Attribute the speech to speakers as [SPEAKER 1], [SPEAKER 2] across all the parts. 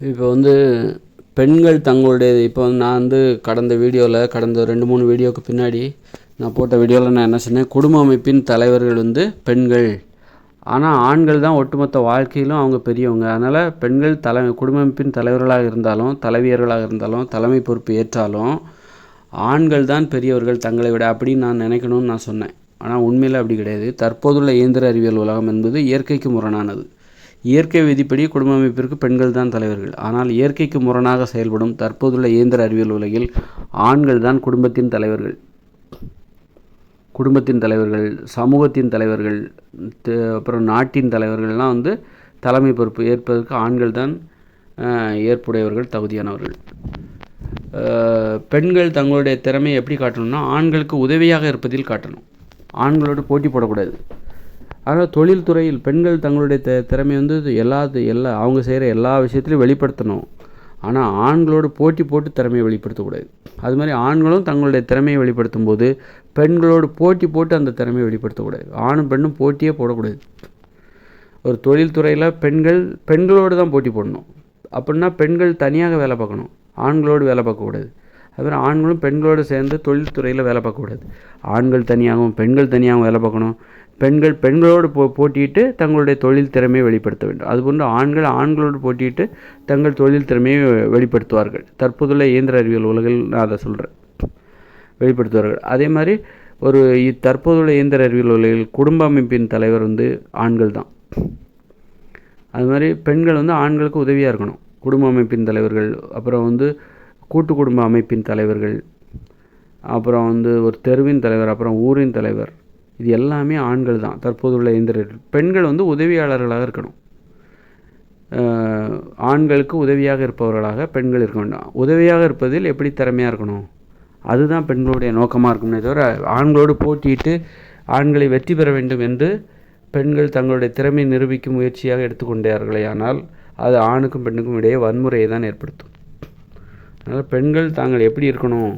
[SPEAKER 1] இப்போ வந்து பெண்கள் தங்களுடைய இப்போ வந்து நான் வந்து கடந்த வீடியோவில் கடந்த ரெண்டு மூணு வீடியோவுக்கு பின்னாடி நான் போட்ட வீடியோவில் நான் என்ன சொன்னேன்? குடும்ப அமைப்பின் தலைவர்கள் வந்து பெண்கள். ஆனால் ஆண்கள் தான் ஒட்டுமொத்த வாழ்க்கையிலும் அவங்க பெரியவங்க. அதனால் பெண்கள் தலை குடும்ப அமைப்பின் தலைவர்களாக இருந்தாலும் தலைவியர்களாக இருந்தாலும் தலைமை பொறுப்பு ஏற்றாலும் ஆண்கள் தான் பெரியவர்கள் தங்களை விட அப்படின்னு நான் நினைக்கணும்னு நான் சொன்னேன். ஆனால் உண்மையில் அப்படி கிடையாது. தற்போதுள்ள இயந்திர அறிவியல் உலகம் என்பது இயற்கைக்கு முரணானது. இயற்கை விதிப்படி குடும்ப அமைப்பிற்கு பெண்கள் தான் தலைவர்கள். ஆனால் இயற்கைக்கு முரணாக செயல்படும் தற்போதுள்ள இயந்திர அறிவியல் உலகில் ஆண்கள் தான் குடும்பத்தின் தலைவர்கள். குடும்பத்தின் தலைவர்கள் சமூகத்தின் தலைவர்கள் அப்புறம் நாட்டின் தலைவர்கள்லாம் வந்து தலைமை பொறுப்பு ஏற்பதற்கு ஆண்கள் தான் ஏற்புடையவர்கள் தகுதியானவர்கள். பெண்கள் தங்களுடைய திறமையை எப்படி காட்டணும்னா ஆண்களுக்கு உதவியாக இருப்பதில் காட்டணும். ஆண்களோடு போட்டி போடக்கூடாது. ஆனால் தொழில்துறையில் பெண்கள் தங்களுடைய த திறமை வந்து எல்லா எல்லா அவங்க செய்கிற எல்லா விஷயத்துலையும் வெளிப்படுத்தணும். ஆனால் ஆண்களோடு போட்டி போட்டு திறமையை வெளிப்படுத்தக்கூடாது. அது மாதிரி ஆண்களும் தங்களுடைய திறமையை வெளிப்படுத்தும் போது பெண்களோடு போட்டி போட்டு அந்த திறமையை வெளிப்படுத்தக்கூடாது. ஆணும் பெண்ணும் போட்டியே போடக்கூடாது. ஒரு தொழில்துறையில் பெண்கள் பெண்களோடு தான் போட்டி போடணும். அப்படின்னா பெண்கள் தனியாக வேலை பார்க்கணும். ஆண்களோடு வேலை பார்க்கக்கூடாது. அதுமாதிரி ஆண்களும் பெண்களோடு சேர்ந்து தொழில்துறையில் வேலை பார்க்கக்கூடாது. ஆண்கள் தனியாகவும் பெண்கள் தனியாகவும் வேலை பார்க்கணும். பெண்கள் பெண்களோடு போ போட்டியிட்டு தங்களுடைய தொழில் திறமையை வெளிப்படுத்த வேண்டும். அதுபோன்று ஆண்கள் ஆண்களோடு போட்டியிட்டு தங்கள் தொழில் திறமையை வெளிப்படுத்துவார்கள். தற்போதுள்ள இயந்திர அறிவியல் உலகில் நான் அதை சொல்கிறேன் வெளிப்படுத்துவார்கள். அதே மாதிரி ஒரு தற்போதுள்ள இயந்திர அறிவியல் உலகில் குடும்ப அமைப்பின் தலைவர் வந்து ஆண்கள் தான். அது மாதிரி பெண்கள் வந்து ஆண்களுக்கு உதவியாக இருக்கணும். குடும்ப அமைப்பின் தலைவர்கள் அப்புறம் வந்து கூட்டு குடும்ப அமைப்பின் தலைவர்கள் அப்புறம் வந்து ஒரு தெருவின் தலைவர் அப்புறம் ஊரின் தலைவர் இது எல்லாமே ஆண்கள் தான். தற்போதுள்ள இயந்திர பெண்கள் வந்து உதவியாளர்களாக இருக்கணும். ஆண்களுக்கு உதவியாக இருப்பவர்களாக பெண்கள் இருக்க வேண்டும். உதவியாக இருப்பதில் எப்படி திறமையாக இருக்கணும்? அதுதான் பெண்களுடைய நோக்கமாக இருக்குமே தவிர ஆண்களோடு போட்டியிட்டு ஆண்களை வெற்றி பெற வேண்டும் என்று பெண்கள் தங்களுடைய திறமையை நிரூபிக்கும் முயற்சியாக எடுத்துக்கொண்டார்களே ஆனால் அது ஆணுக்கும் பெண்ணுக்கும் இடையே வன்முறையை தான் ஏற்படுத்தும். அதனால் பெண்கள் தாங்கள் எப்படி இருக்கணும்?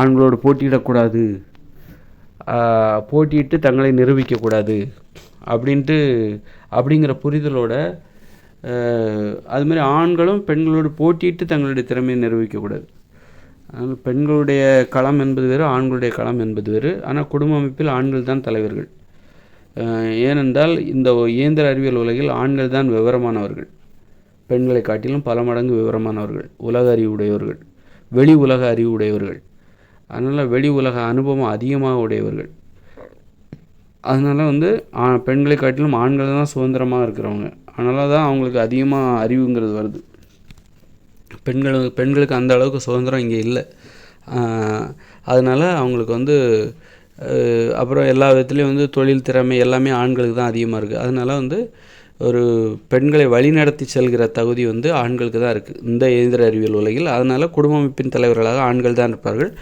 [SPEAKER 1] ஆண்களோடு போட்டியிடக்கூடாது. போட்டியிட்டு தங்களை நிரூபிக்கக்கூடாது அப்படின்ட்டு அப்படிங்கிற புரிதலோட அதுமாதிரி ஆண்களும் பெண்களோடு போட்டியிட்டு தங்களுடைய திறமையை நிரூபிக்கக்கூடாது. பெண்களுடைய களம் என்பது வேறு ஆண்களுடைய களம் என்பது வேறு. ஆனால் குடும்ப அமைப்பில் ஆண்கள் தான் தலைவர்கள். ஏனென்றால் இந்த இயந்திர அறிவியல் உலகில் ஆண்கள் தான் விவரமானவர்கள். பெண்களை காட்டிலும் பல மடங்கு விவரமானவர்கள். உலக அறிவு உடையவர்கள். வெளி உலக அறிவு உடையவர்கள். அதனால் வெளி உலக அனுபவம் அதிகமாக உடையவர்கள். அதனால் வந்து ஆ- பெண்களை காட்டிலும் ஆண்கள் தான் சுதந்திரமாக இருக்கிறவங்க. அதனால தான் அவங்களுக்கு அதிகமாக அறிவுங்கிறது வருது. பெண்கள் பெண்களுக்கு அந்த அளவுக்கு சுதந்திரம் இங்கே இல்லை. அதனால் அவங்களுக்கு வந்து அப்புறம் எல்லா விதத்துலேயும் வந்து தொழில் திறமை எல்லாமே ஆண்களுக்கு தான் அதிகமாக இருக்குது அதனால் வந்து ஒரு பெண்களை வழிநடத்தி செல்கிற தகுதி வந்து ஆண்களுக்கு தான் இருக்குது இந்த இயந்திர அறிவியல் உலகில். அதனால் குடும்ப அமைப்பின் தலைவர்களாக ஆண்கள் தான் இருப்பார்கள்.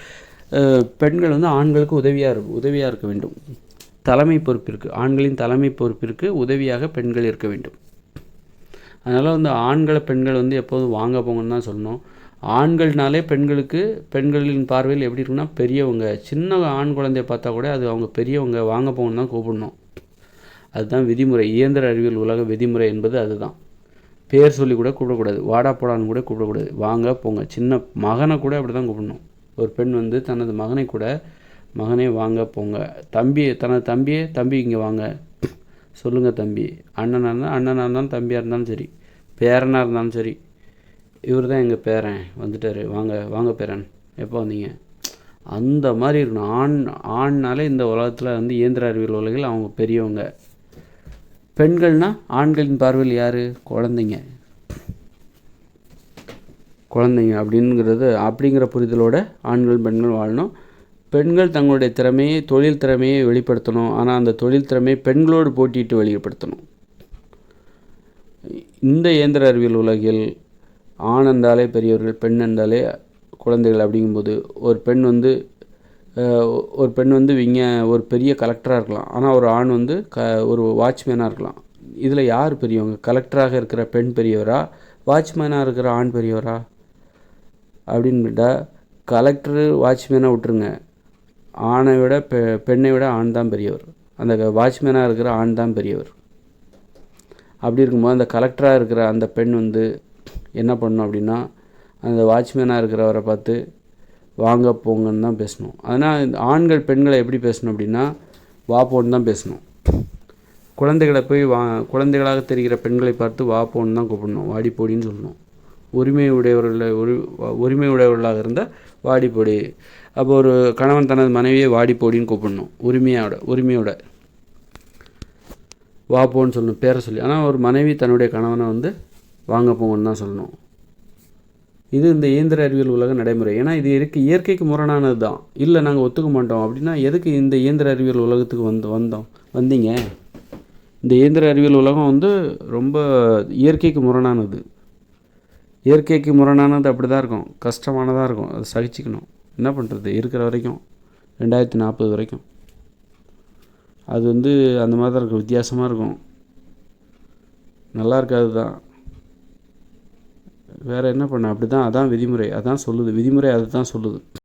[SPEAKER 1] பெண்கள் வந்து ஆண்களுக்கு உதவியாக இருக்கும் உதவியாக இருக்க வேண்டும். தலைமை பொறுப்பிற்கு ஆண்களின் தலைமை பொறுப்பிற்கு உதவியாக பெண்கள் இருக்க வேண்டும். அதனால் வந்து ஆண்களை பெண்கள் வந்து எப்போதும் வாங்க போங்கன்னு தான் சொல்லணும். ஆண்கள்னாலே பெண்களுக்கு பெண்களின் பார்வையில் எப்படி இருக்குன்னா பெரியவங்க சின்ன ஆண் குழந்தைய பார்த்தா கூட அது அவங்க பெரியவங்க வாங்க போங்கன்னு தான் கூப்பிடணும். அதுதான் விதிமுறை. இயந்திர அறிவியல் உலக விதிமுறை என்பது அதுதான். பேர் சொல்லி கூட கூப்பிடக்கூடாது. வாடா போடான்னு கூட கூப்பிடக்கூடாது. வாங்க போங்க. சின்ன மகனை கூட அப்படி தான் கூப்பிடணும். ஒரு பெண் வந்து தனது மகனை கூட மகனே வாங்க போங்க. தம்பி தனது தம்பியே தம்பி இங்கே வாங்க. சொல்லுங்கள் தம்பி. அண்ணனாக இருந்தால் அண்ணனாக இருந்தாலும் தம்பியாக இருந்தாலும் சரி. பேரனாக இருந்தாலும் சரி. இவர் தான் எங்கள் பேரன். வந்துட்டார். வாங்க வாங்க பேரன். எப்போ வந்தீங்க? அந்த மாதிரி இருக்கணும். ஆண் ஆண்னாலே இந்த உலகத்தில் வந்து இயந்திர அறிவியல் உலகில் அவங்க பெரியவங்க. பெண்கள்னா ஆண்களின் பார்வையில் யார்? குழந்தைங்க. குழந்தைங்க அப்படிங்கிறது அப்படிங்கிற புரிதலோடு ஆண்கள் பெண்கள் வாழணும். பெண்கள் தங்களுடைய திறமையை தொழில் திறமையை வெளிப்படுத்தணும். ஆனால் அந்த தொழில் திறமையை பெண்களோடு போட்டியிட்டு வெளிப்படுத்தணும். இந்த இயந்திர அறிவியல் உலகில் ஆண் என்றாலே பெரியவர்கள் பெண் என்றாலே குழந்தைகள் அப்படிங்கும்போது ஒரு பெண் வந்து ஒரு பெண் வந்து விஞ்ஞ ஒரு பெரிய கலெக்டராக இருக்கலாம். ஆனால் ஒரு ஆண் வந்து க ஒரு வாட்ச்மேனாக இருக்கலாம். இதில் யார் பெரியவங்க? கலெக்டராக இருக்கிற பெண் பெரியவரா? வாட்ச்மேனாக இருக்கிற ஆண் பெரியவரா? அப்படின்னு கேட்டால் கலெக்டரு வாட்ச்மேனை விட்டுருங்க. ஆணை விட பெ பெண்ணை விட ஆண் தான் பெரியவர். அந்த வாட்ச்மேனாக இருக்கிற ஆண் தான் பெரியவர். அப்படி இருக்கும்போது அந்த கலெக்டராக இருக்கிற அந்த பெண் வந்து என்ன பண்ணணும் அப்படின்னா அந்த வாட்ச்மேனாக இருக்கிறவரை பார்த்து வாங்க போங்கன்னு தான் பேசணும். அதனால் ஆண்கள் பெண்களை எப்படி பேசணும் அப்படின்னா வா போன்னு தான் பேசணும். குழந்தைகளை போய் வா குழந்தைகளாக தெரிகிற பெண்களை பார்த்து வா போன்னு தான் கூப்பிடணும். வாடி போடின்னு சொல்லணும். உரிமை உடையவர்களை உரி உரிமை உடையவர்களாக இருந்தால் வாடிப்பொடி. அப்போ ஒரு கணவன் தனது மனைவியை வாடிப்பொடின்னு கூப்பிடணும். உரிமையோட உரிமையோட. வாப்போன்னு சொல்லணும் பேரை சொல்லி. ஆனால் ஒரு மனைவி தன்னுடைய கணவனை வந்து வாங்க போங்கன்னு தான் சொல்லணும். இது இந்த இயந்திர அறிவியல் உலக நடைமுறை. ஏன்னா இது இருக்கு இயற்கைக்கு முரணானது தான். இல்லை நாங்கள் ஒத்துக்க மாட்டோம். அப்படின்னா எதுக்கு இந்த இயந்திர அறிவியல் உலகத்துக்கு வந்து வந்தோம்? வந்தீங்க? இந்த இயந்திர அறிவியல் உலகம் வந்து ரொம்ப இயற்கைக்கு முரணானது. இயற்கைக்கு முரணானது அப்படி தான் இருக்கும். கஷ்டமானதாக இருக்கும். அதை சகிச்சுக்கணும். என்ன பண்ணுறது இருக்கிற வரைக்கும். ரெண்டாயிரத்தி நாற்பது வரைக்கும். அது வந்து அந்த மாதிரி தான் இருக்கும். வித்தியாசமாக இருக்கும். நல்லா இருக்காது தான் வேறு என்ன பண்ண? அப்படி தான் அதான் விதிமுறை. அதான் சொல்லுது. விதிமுறை அதை தான் சொல்லுது.